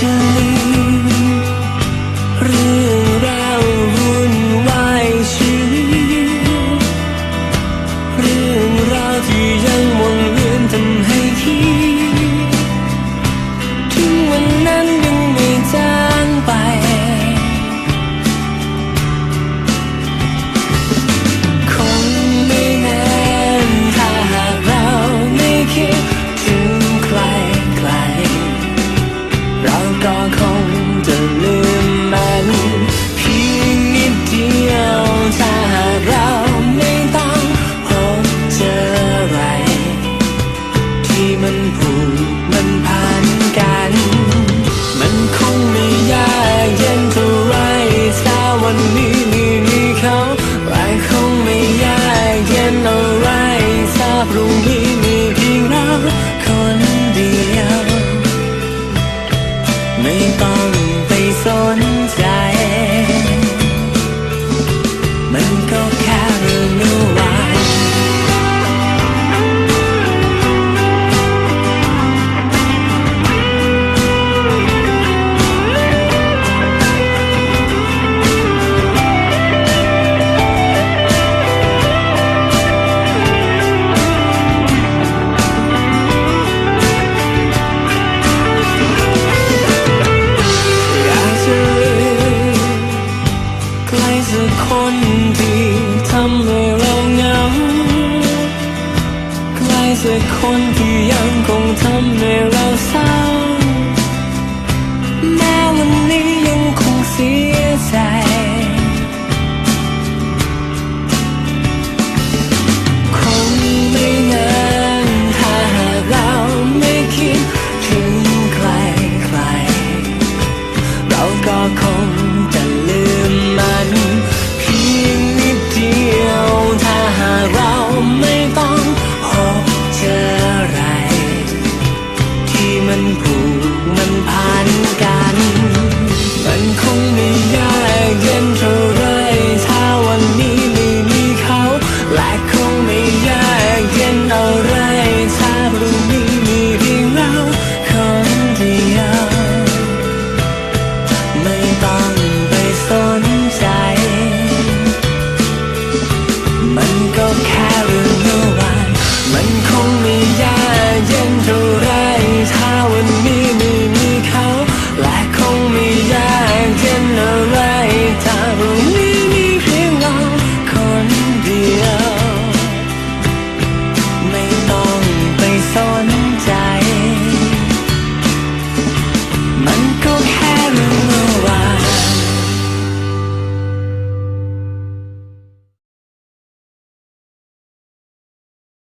千里。 มันผูกมันพันกัน มันคงไม่ยากเย็นเท่าไรถ้าวันนี้มีมีเขาหลายคงไม่ยากเย็นเท่าไรถ้าพรุ่งนี้มีเพียงเราคนเดียว ไม่ต้องไปสนใจ คนที่ทำให้เราเหงาใกล้สักคนที่ยังคงทำให้เราเศร้าแม้วันนี้ยังคงเสียใจ